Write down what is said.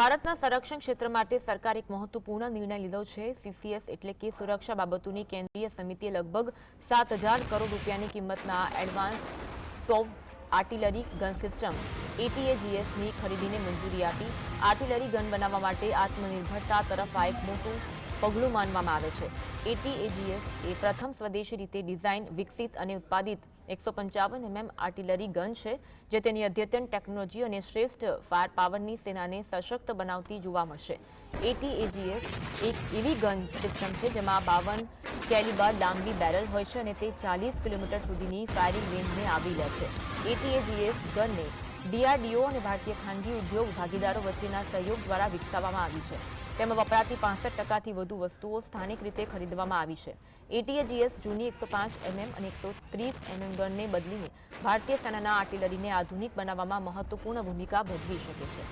ભારતના સંરક્ષણ ક્ષેત્ર માટે સરકારે એક મહત્વપૂર્ણ નિર્ણય લીધો છે. સીસીએસ એટલે કે સુરક્ષા બાબતોની કેન્દ્રીય સમિતિએ લગભગ સાત હજાર કરોડ રૂપિયાની કિંમતના advance top artillery gun system એટીએજીએસની ખરીદીને મંજૂરી આપી. આર્ટિલરી ગન બનાવવા માટે આત્મનિર્ભરતા તરફ આ એક મોટું પગલું માનવામાં આવે છે. એટીએજીએસ એ પ્રથમ સ્વદેશી રીતે ડિઝાઇન, વિકસિત અને ઉત્પાદિત એકસો પંચાવન એમએમ આર્ટિલરી ગન છે, જે તેની અદ્યતન ટેકનોલોજી અને શ્રેષ્ઠ ફાયર પાવરની સેનાને સશક્ત બનાવતી જોવા મળશે. એટીએજીએસ એક એવી ગન સિસ્ટમ છે જેમાં બાવન કેલિબર લાંબી બેરલ હોય છે અને તે ચાલીસ કિલોમીટર સુધીની ફાયરિંગ રેન્જને આવરી લે છે. એટીએજીએસ ગનને ડીઆરડીઓ અને ભારતીય ખાનગી ઉદ્યોગ ભાગીદારો વચ્ચેના સહયોગ દ્વારા વિકસાવવામાં આવી છે. તેમાં વપરાતી પાસઠ ટકાથી વધુ વસ્તુઓ સ્થાનિક રીતે ખરીદવામાં આવી છે. એટીએજીએસ જૂની એકસો પાંચ એમએમ અને એકસો ત્રીસ એમએમ ગનને બદલીને ભારતીય સેનાના આર્ટિલરીને આધુનિક બનાવવામાં મહત્વપૂર્ણ ભૂમિકા ભજવી શકે છે.